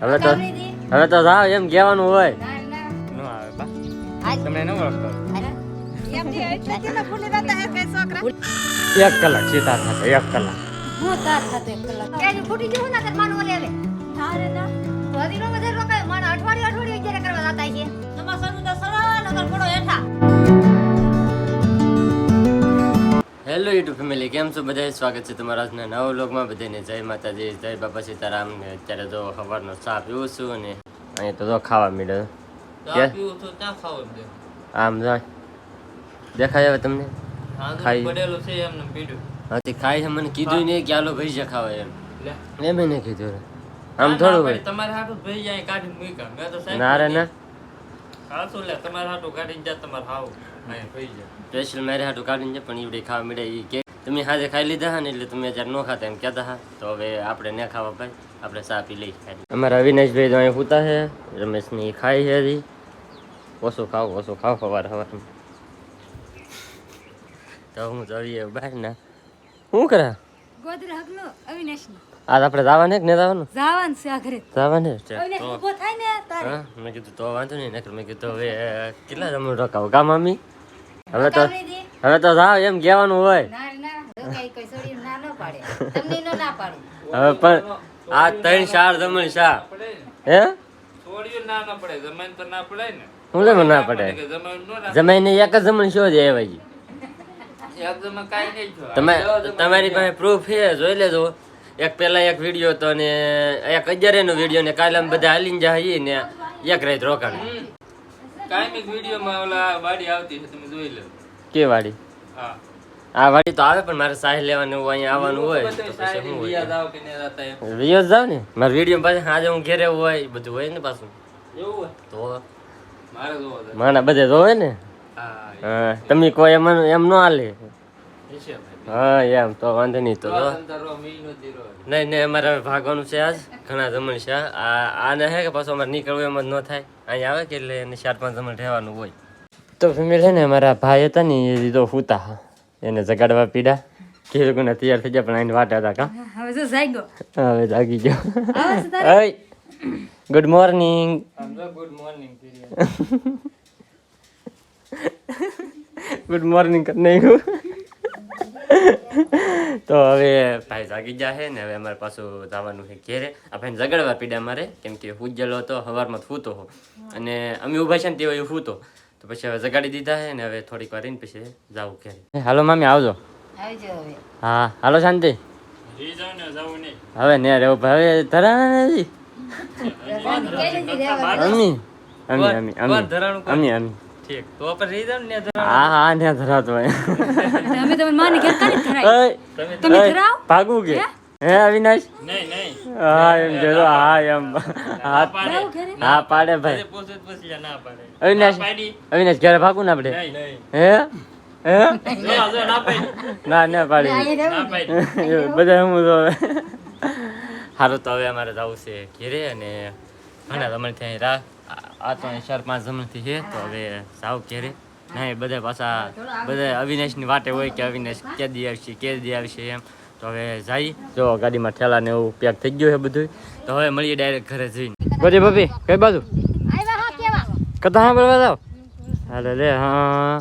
હવે તો હવે તો જાવ એમ કહેવાનું હોય ના, આવે બા તમને ન ઓળખતો. એક કલાક સીધા થશે એક કલાક હું તાર સાથે એક કલાક. ક્યાંય ફૂટી જવું ના તાર માનું ઓલે હવે. ના રે ના. વધારે રોકાય. માણ અઠવાડિયું અઠવાડિયું જ્યારે કરવા જતા છે. તમારે સરું તો સરો, નગર પડો હેઠા. હેલો યુટ્યુબ ફેમિલી કેમ છો? બધા સ્વાગત છે તમારા આજના નવા વ્લોગમાં. બધાને જય માતાજી જય બાપા સીતારામ. ને અત્યારે તો સવારનો ચા પીવું છું અને અહીંયા તો જો ખાવા તો દે. આમ જાય દેખાય હવે તમને? ખાઈ. પીડ્યું. હાથી ખાઈ છે. મને કીધું નહીં કે આલો ભાઈ જે ખાવા એમ. એમ એને કીધું. આમ થોડું ભાઈ, તમારે હાટું ભાઈ કાઢીને મૂક્યા. મેં તો ના રે ના. હાચું લે, તમારે હાટું કાઢીને જા, તમારે હાવ. સ્પેશિયલ મારે હાટું કાઢીને છે પણ ઈવડે ખાવા મળે એ કે. તમે હાજે ખાઈ લીધા હા ને એટલે તમે અત્યારે ન ખાતા એમ કહેતા હા. તો હવે આપણે ન ખાવા ભાઈ આપણે ચા પી લઈ અમારા અવિનાશભાઈ તો અહીંયા પૂતા છે રમેશની ખાઈ છે હજી. ઓછું ખાવ ઓછું ખાવ સવાર સવાર તો હું જઈએ બહાર ના. શું કરે? ગોદરા હગલો, અવિનાશનો. આજ આપણે જવાને કે ને જવાનું જાવાનું છે આ ઘરે. જવાને છે અવિનાશ તો ઊભો થાય ને તારે. હા મેં કીધું તો વાંધો નહીં નકર મેં કીધું હવે કેટલા જમણ રોકાવ કા મમ્મી હવે તો. હવે તો જાવ એમ કહેવાનું હોય ના ના. જો કાંઈ છોડીને ના ન પાડે. તમને નો ના પાડું. હવે પણ આ ત્રણ ચાર જમણ શા. હે છોડ્યું ના ના પડે જમાઈને તો ના પડે ને હું લેમ ના પડે કે જમાઈને નો ના જમાઈને એક જ જમણ શો જી જમા થયું. તમે તમારી પાસે પ્રૂફ છે જોઈ લેજો. એક પેલા એક વીડિયો હતો ને એક હજાર નો વીડિયો ને કાલે અમે બધા હાલીને જાય ને એક રાત રોકાણ. કાયમિક વીડિયો માં ઓલા વાડી આવતી છે તમે જોઈ લો. કે વાડી? હા. આ વાડી તો આવે પણ મારે સાહેબ લેવાનું હોય અહીંયા આવવાનું હોય તો પછી હું હોય. વીડિયો જાવ ને મારે વીડિયો પાસે આજે હું ઘેરે હોય બધું હોય ને પાછું. એવું હોય? તો મારે જોવા. માણા બધે જોવે ને? હા તમે કોઈ એમ એમ ન હાલે. હા એમ તો વાંધો નહીં તો. નહીં નહીં અમારે હવે ભાગવાનું છે આજ. ઘણા જમણ છે આ આને હે કે પાછું અમારે નીકળવું એમ જ ન થાય. અહીંયા આવે કે એટલે એને ચાર પાંચ જમણ રહેવાનું હોય. તો ફેમિલી છે ને અમારા ભાઈ હતા ને એ તો ફૂતા. એને જગાડવા પીડા. કે લોકોને તૈયાર થઈ ગયા પણ આઈને વાટ હતા કા. હવે જો જાગ્યો. હવે જાગી ગયો. આવે good morning good morning. Good morning કરી નાખ્યું. તો હવે ભાઈ જાગી છે ને હવે અમારે પાછું જવાનું છે ઘેરે. આ ભાઈને જગાડવા પીડા મારે કેમ કે હુજેલો હતો સવારમાં ફૂતો હો. અને અમે ઊભા છે ને તેઓ ફૂતો તો પછી હવે જગાડી દીધા છે ને હવે થોડીક વાર રહીને પછી જાવું ઘેરે. હાલો મામી આવજો. આવજો હા હાલો શાંતિ. ઈ જાવ ને જાવું નહીં. હવે ને ભાઈ હવે ધરાણા નથી? અમી અમી અમી. અમી અમી અમી. ઠીક. તો આપણે રહી જાવ ને હા હા ને ધરાતો તમે તમને માની કાઢી જ ધરાય. તમે ધરાવ? ભાગવું કે? હે? અવિનાશ? નહીં નહીં. હા એમ કહેજો હા એમ. હા પાડે. હા પાડે. ભાઈ. પોસે પૂછે પૂછી ના પાડે. અવિનાશ અવિનાશ ઘરે ભાગવું ના આપણે? નહીં નહીં. હે? હે? જો જો ના ના ના પાડી. પાડી. બધા હું તો હવે. સારું તો હવે અમારે જવું છે ઘેરે અને ઘણા જમણ ત્યાં રાહ આ તો ચાર પાંચ જમણથી છે તો હવે સાવ ઘેરે. ના બધા પાછા બધા અવિનાશની વાટે હોય કે અવિનાશ કે દી આવશે કે દી આવશે એમ. તો હવે જઈ જો ગાડીમાં ઠેલા ને એવું પેક થઈ ગયું છે બધું તો હવે મળીએ ડાયરેક્ટ ઘરે જઈને. ગોરી ભાભી કઈ બાજુ? કથા સાંભળવા જાવ હાલે લે હા.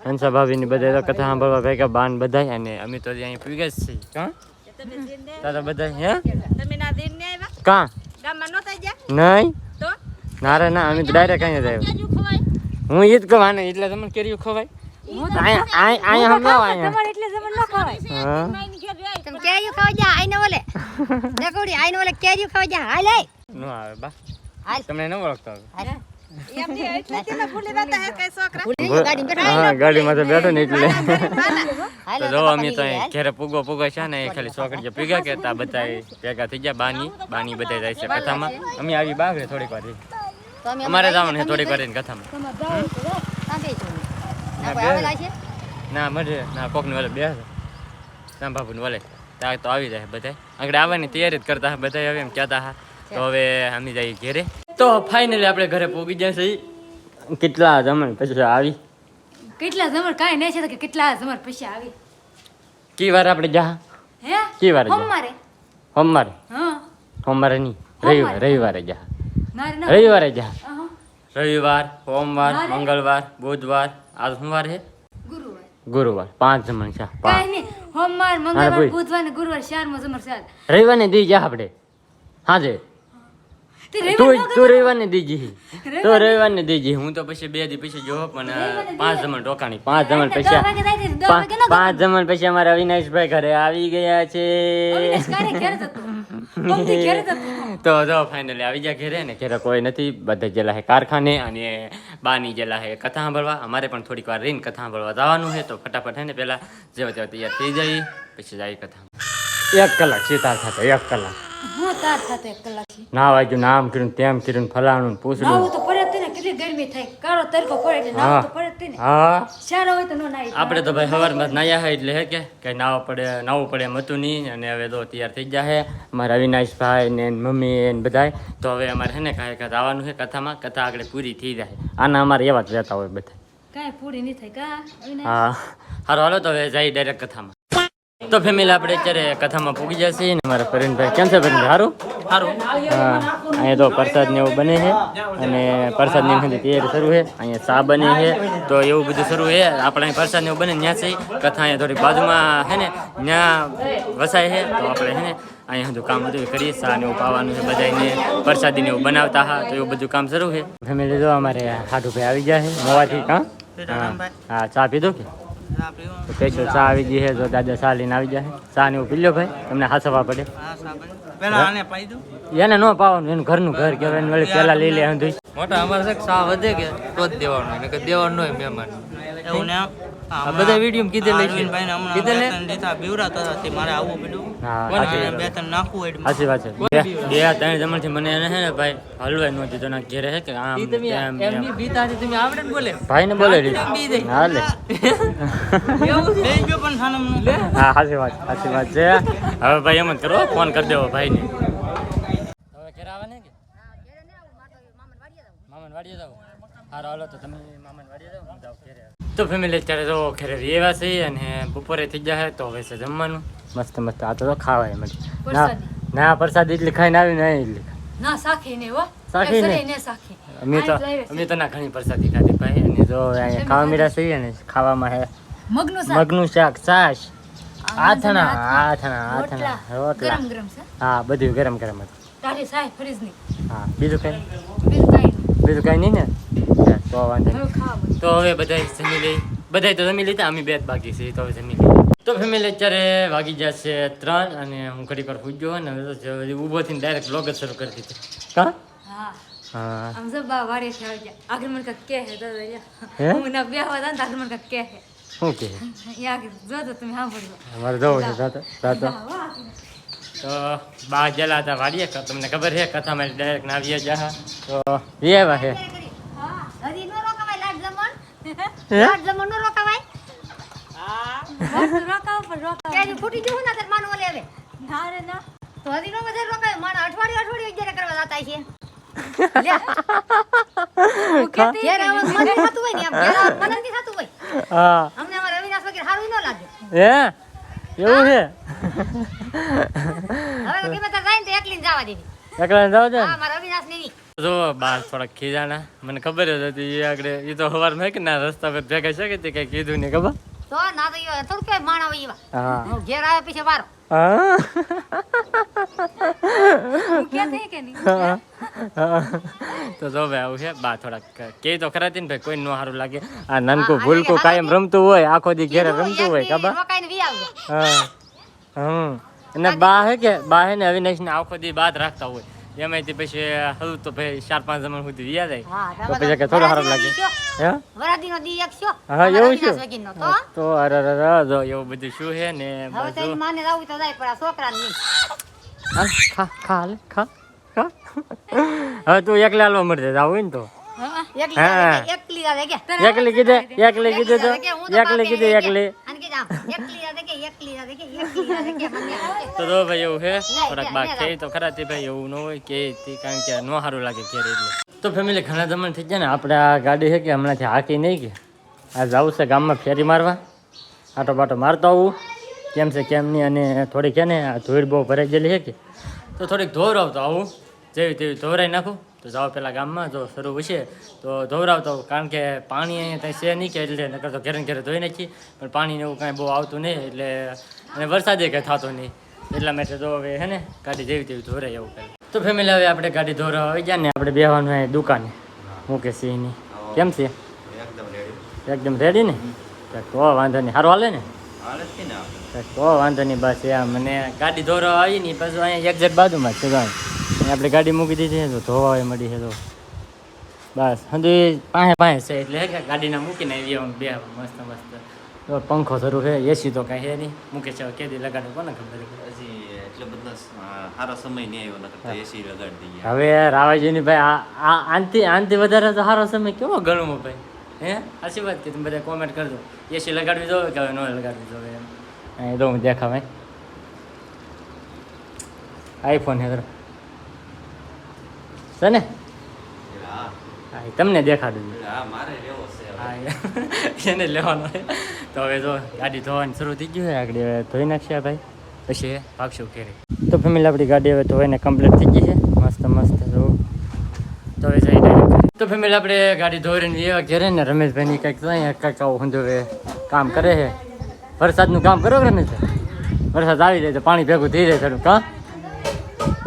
હંસા ભાભીની બધા તો કથા સાંભળવા ભેગા બાન બધા અને અમે તો અહીં પીગા જ છીએ. હા તારા બધા હે? તમે ના દિન ને આવ્યા? કાં? ગામમાં નહોતા ગયા? નહીં? ના રે ના અમે તો ડાયરેક્ટ અહીંયા જ આવ્યા. હું ઈદ જ કહું આને એટલે તમને કેરીયું ખવાય છોકરા ગાડીમાં તો બેઠો ને એટલે. જો અમે તો ઘેરે પૂગો પૂગો છે ને ખાલી છોકરીઓ પીગા કેતા બધા ભેગા થઈ ગયા બાની. બાની બધા જાય છે કથામાં અમે આવી બાગરે થોડીક વાર અમારે જવાનું છે થોડીક વાર રહીને કથામાં. ના મજે. ના કોકની વલે બે સાંભાપુને વલે. ત્યાં તો આવી જાય બધા આગળ આવવાની તૈયારી જ કરતા બધા હવે એમ કહેતા હા તો હવે અમે જઈએ ઘેરે. તો ફાઇનલી આપણે ઘરે પહોંચી ગયા છે કેટલા જમણ પછી આવી? કેટલા જમણ? કાંઈ નહીં છે કે કેટલા જમણ પૈસા આવી. કી વાર આપણે જા હે? કી વાર સોમવારે. હા. સોમવારે નહીં રવિવાર. રવિવારે જા રવિવારે જા. રવિવાર સોમવાર મંગળવાર બુધવાર આ સોમવાર છે? ગુરુવાર. ગુરુવાર પાંચ જમણ છે. સોમવાર મંગળવાર. બુધવાર ને ચારમાં જમણ રવિવાર ને દી જા આપણે. હાજે. તે તું રવિવારને દીજી તો રવિવારને દીજી હું. તો પછી બે દી પછી જો પણ પાંચ જમણ ટોકાણી પાંચ જમણ દસ પછી વાગે થાય છે, દસ પા- વાગે ન પાંચ જમણ પછી અમારા અવિનાશભાઈ ઘરે આવી ગયા છે. તો જો ફાઇનલી આવી ગયા ઘેરે ને ઘેરે કોઈ નથી. બધા જેલા હે કારખાને અને બાની જેલા હે કથા સાંભળવા. અમારે પણ થોડીક વાર રહીને કથા સાંભળવા જવાનું છે. તો ફટાફટ હે ને પહેલા જેવા તેવા તૈયાર થઈ જાય પછી જાય કથા. એક કલાક સીતા સાથે એક કલાક. હું તાર સાથે કલાક ના વાગ્યું નામ કર્યું તેમ કર્યું ફલાણું પૂછડું નાવું તો પડે જ કેટલી ગરમી થાય. કાળો તડકો પડે એટલે નાવું તો પડે જ હા. સારો હોય તો ન નાહી આપણે તો ભાઈ સવારમાં નાયા હે એટલે હે કે કઈ નાવા પડે નાવું પડે એમ હતું નહીં અને હવે તો તૈયાર થઈ ગયા હે. અમારા અવિનાશભાઈ ને મમ્મી ને બધાય. તો હવે અમારે છે ને કાંઈ કાંઈ આવવાનું છે કથામાં. કથા આગળ પૂરી થઈ જાય. આના અમારે એવા જ રહેતા હોય બધા કાંઈ પૂરી નહીં થાય કા હા. હારો હાલો તો હવે જઈ ડાયરેક્ટ કથામાં. તો ફેમિલી આપણે અત્યારે કથામાં પૂગી જશે ને મારા પરિણભાઈ કેમ છે પરિણભાઈ સારું સારું હા અહીંયા તો પ્રસાદ ને એવું બને છે. અને પ્રસાદની તૈયારી શરૂ છે. અહીંયા ચા બને છે. તો એવું બધું શરૂ છે. આપણે અહીં પ્રસાદ ને એવું બને ત્યાં છે. કથા અહીંયા થોડી બાજુમાં છે ને ત્યાં વસાય છે. તો આપણે છે ને અહીંયા બધું કામ બધું કરીએ. ચા ને એવું પાવાનું છે બધાને પ્રસાદી ને એવું બનાવતા હા. તો એવું બધું કામ શરૂ છે. ફેમિલી તો અમારે હાડુભાઈ આવી ગયા છે મોવાથી હા? હા ચા પીધો કે? તો સ્પેશિયલ ચા આવી ગઈ છે જો દાદા ચા લઈને આવી જાય. ચા ને એવું પી લો ભાઈ, તમને હાસવા પડે. પેલા આને પાઈ દઉં. એને ન પાવાનું એનું ઘરનું ઘર કહેવાય એને વળી પેલા લઈ લે હંધુઈ મોટા અમારે છે સા વધે કે તો જ દેવાનું હોય કે દેવાનું હોય મહેમાન. એવું ને આ બધા વીડિયો કીધે લઈ અરવિંદભાઈને હમણાં કીધે ને દીધા બીવરાતા હતા મારે આવવું પડ્યું. હા કોને સાચી અને બે ત્રણ નાખવું હોય સાચી વાત છે. બે બે ત્રણ જમણથી મને એને છે ને ભાઈ હલવાઈ નો દીધો ના ઘેરે છે કે આમ એમ. એમની તમે આવડે ને બોલે? ભાઈને બોલે બી હા લે. એવું છે? સાચી વાત સાચી વાત છે. હવે ભાઈ એમ જ કરો ફોન કરી દેવો ભાઈને હવે ઘેર આવે ને કે? મામન વાડીએ જાવ હારો હાલો તો તમે મામન વાડીએ જાવ હું જાઉં ઘેરે તો ફેમિલી અત્યારે તો ઘરે રેવા છે અને બપોરે થઈ જાય તો હવે છે જમવાનું. મસ્ત મસ્ત. આ તો ખાવાય મળી ના ના પ્રસાદ એટલી ખાઈને આવી ના એટલી. ના સાખી નહીં હો. સાખી કઈ નહીં? સરે ને સાખી અમે તો છે. અમે ના ઘણી પ્રસાદી ખાધી ભાઈ. અને જો અહીંયા ખાવા મીરા છીએ ને ખાવામાં હે મગનું શાક. મગનું શાક છાશ. આથણા આથણા, આથણા રોટલા. ગરમ ગરમ છે. હા બધું ગરમ ગરમ હતું. તારી સાહેબ ફ્રીજની હા બીજું કઈ? બીજું કઈ બીજું કઈ નહીં ને? તો વાંધો. તો હવે બધા જમી લઈ બધા તો જમી લીધા અમે બે બાકી છે તો હવે જમી લઈએ. તો ફેમિલી અત્યારે વાગી જશે ત્રણ અને હું ઘડી પર પૂજ્યો અને ઊભો થઈને ડાયરેક્ટ બ્લોગ જ શરૂ કરી દીધો. કા? હા. હા. આમ જો બા વાડી થી આગળ મને કાંઈક કહે તો હે? હું ના બે હતા આગળ મને કહે છે. શું કહે અહીંયા આગળ જો તો તમે સાંભળજો અમારે જવું છે જાતો જાતો હા, વાહ. તો બા ગયેલા હતા વાડીએ તો તમને ખબર છે કથામાં ડાયરેક્ટ ના આવ્યા જા તો એ આવ્યા છે હા, હે? એવું છે? હવે ગમે જાય ને તો એકલી જવા દેવી. એકલા જાવ છે હા મારા અવિનાશ નહીં. જો બાર થોડાક ખીજાણા. મને ખબર જ હતી એ આગળ એ તો સવાર મેં કે ના રસ્તા પર ભેગા છે કે તે કઈ કીધું ને ખબર? તો ના તો એવા થોડું કઈ માણા હોય એવા. હા. હું ઘેર આવ્યા પછી વારો. હા. કે થઈ કે નહીં તો જો ભાઈ આવું છે બા થોડાક કે તો ખરા હતી ને ભાઈ કોઈ નો સારું લાગે. આ નાનકું ભૂલકું કાયમ રમતું હોય આખો દી ઘેરે રમતું હોય કાબા હા હમ. અને બા હે કે બા હે ને અવિનાશ ને આખો દી બાદ રાખતા હોય. એમાંથી પછી હલું તો ભાઈ ચાર પાંચ જમણ સુધી યાદ જાય. તો પછી કે થોડું સારું લાગે. હે? વરાદીનો દી એક છો. હા એવું છે તો અરે અરે જો એવું બધું શું છે ને બધું? માને રાવું તો જાય પણ આ ખા ખા ખા ખા. હવે તું એકલા હાલવા મળશે જાવ હોય ને તો. એકલી હા. રાધે કે એકલી રાધે કે? એકલી કીધે એકલી કીધે તો. રાધે કે હું તો એકલી બાપે કીધે કે. એકલી. આને કે જામ. એકલી રાધે કે એકલી રાધે કે એકલી રાધે કે મને રાધે કે. તો જો ભાઈ એવું છે નહીં, થોડાક નહીં, બાક નહીં થઈ તો ખરા તે ભાઈ એવું ન હોય કે તે કારણ કે ન સારું લાગે ક્યારે એટલે. તો ફેમિલી ઘણા જમણ થઈ જાય ને આપણે આ ગાડી છે કે હમણાંથી હાકી નહીં કે? આ જવું છે ગામમાં ફેરી મારવા. આટો બાટો મારતો આવું. કેમ છે કેમ નહીં અને થોડીક છે ને આ ધૂળ બહુ ભરાઈ ગયેલી છે કે? તો થોડીક ધોવરાવતો આવું. જેવી તેવી ધોવરાઈ નાખું. તો જાઓ પેલા ગામમાં જો શરૂ હશે તો ધોવરાવતો કારણ કે પાણી અહીંયા ત્યાં છે નહીં કે એટલે નકર તો ઘેરે ઘેરે ઘરે ધોઈ નાખી. પણ પાણીને એવું કાંઈ બહુ આવતું નહીં એટલે અને વરસાદે કંઈ થતો નહીં. એટલા માટે તો હવે હે ને ગાડી જેવી તેવી ધોરાઈ એવું કરે તો ફેમિલી હવે આપણે ગાડી ધોરાવા આવી ગયા ને આપણે બેહવાનું દુકાને. મૂકે સિંહની. કેમ છે? એકદમ રેડી ને? તો વાંધો નહીં. સારું હાલે ને? તો વાંધો નહીં બસ એમ મને ગાડી ધોરો આવી ને પાછું અહીંયા એક્ઝેક્ટ બાજુમાં છે તો આપણે ગાડી મૂકી દીધી છે તો ધોવા મળી છે તો. બસ હજી પાસે પાસે છે એટલે કે ગાડીના મૂકીને આવી આમ બે મસ્ત મસ્ત. તો પંખો શરૂ છે એસી તો કાંઈ છે નહીં. મૂકે છે કેદી લગાડે કોને ખબર હજી એટલો બધો સારો સમય નહીં આવ્યો નકર એસી લગાડી દઈએ. હવે રાવાજીની ભાઈ આ આ આનથી આનથી વધારે તો સારો સમય કેવો ગણવો ભાઈ? હે? વાત કે તમે બધા કોમેન્ટ કરજો. એસી લગાડવી જોવે કે હવે ન લગાડવી જોવે એમ? એ તો હું દેખાવે આઈફોન હે તારો. છે ને? હા હા એ તમને દેખાડું છું. હા મારે લેવો છે હવે. હા એને લેવાનો તો હવે જો ગાડી ધોવાની શરૂ થઈ ગયું હોય આગળ હવે ધોઈ નાખશે ભાઈ. પછી ભાગશું ઘેરે. તો ફેમિલી આપણી ગાડી હવે ધોઈને કમ્પ્લીટ થઈ ગઈ છે. મસ્ત મસ્ત જો. તો હવે જઈ. તો ફેમિલી આપણે ગાડી ધોઈને એવા ઘેરે ને રમેશભાઈની કંઈક તો અહીંયા કંઈક આવું હું હવે કામ કરે છે. વરસાદનું કામ કરો રમેશ રમેશભાઈ? વરસાદ આવી જાય તો પાણી ભેગું થઈ જાય થોડું કા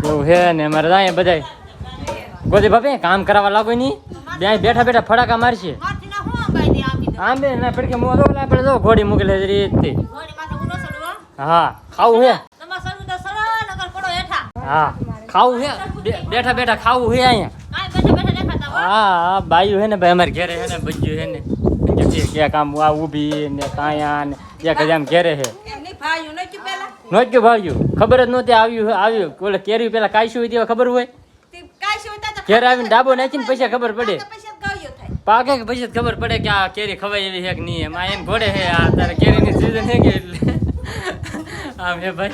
એવું છે ને અમારે જાય બધાય. ગોદી ભાભી કામ કરાવવા લાગો નહીં. બે બેઠા બેઠા ફટાકા મારશે. ના હું આમ બે ના પડકે મો આપણે તો ઘોડી મૂકેલે રીત હું ન સડું હો. હા ખાવું હા ખાવું બેઠા બેઠા ખાવું છે અહીંયા કાંઈ બેઠા બેઠા દેખાતા હો. હા હા બાયું છે ને ભાઈ અમારે ઘેરે હે ને બજ્યું છે ને. કે ક્યાંક આમ આ ઊભી ને કાયા ને ક્યાંક જ આમ ઘેરે નહોતી નોચ્યું ભાવ્યું ખબર જ નહોતી આવ્યું આવ્યું ઓલે કેરી પેલા કાયશું હોય ખબર હોય? ઘેર આવીને ડાબો નાખીને પૈસા ખબર પડે. પાકે કે પછી ખબર પડે કે આ કેરી ખવાય એવી છે કે નહીં? એમ એમ ઘોડે છે આ તારે કેરીની સિઝન છે કે એટલે. આમ હે ભાઈ.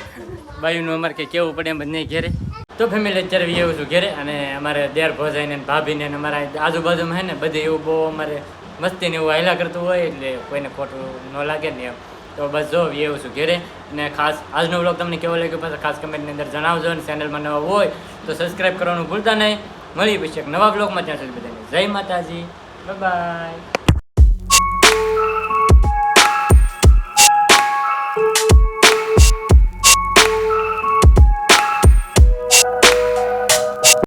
બાયુનું અમારે કંઈ કેવું પડે એમ જ નહીં ઘેરે. તો ફેમિલી અત્યારે એવું છું ઘેરે અને અમારે દેર ભોજાઈને ભાભીને અમારા આજુબાજુમાં છે ને બધે એવું બહુ અમારે મસ્તી ને એવું હાયલા કરતું હોય એટલે કોઈને ખોટું ન લાગે ને એમ. તો બસ જો એવું છું ઘેરે અને ખાસ આજનો બ્લોગ તમને કેવો લાગ્યો પાછા ખાસ કમેન્ટની અંદર જણાવજો અને ચેનલમાં નવા હોય તો સબસ્ક્રાઈબ કરવાનું ભૂલતા નહીં. મળી પછી એક નવા બ્લોગમાં ત્યાં સુધી બધાને જય માતાજી. બાય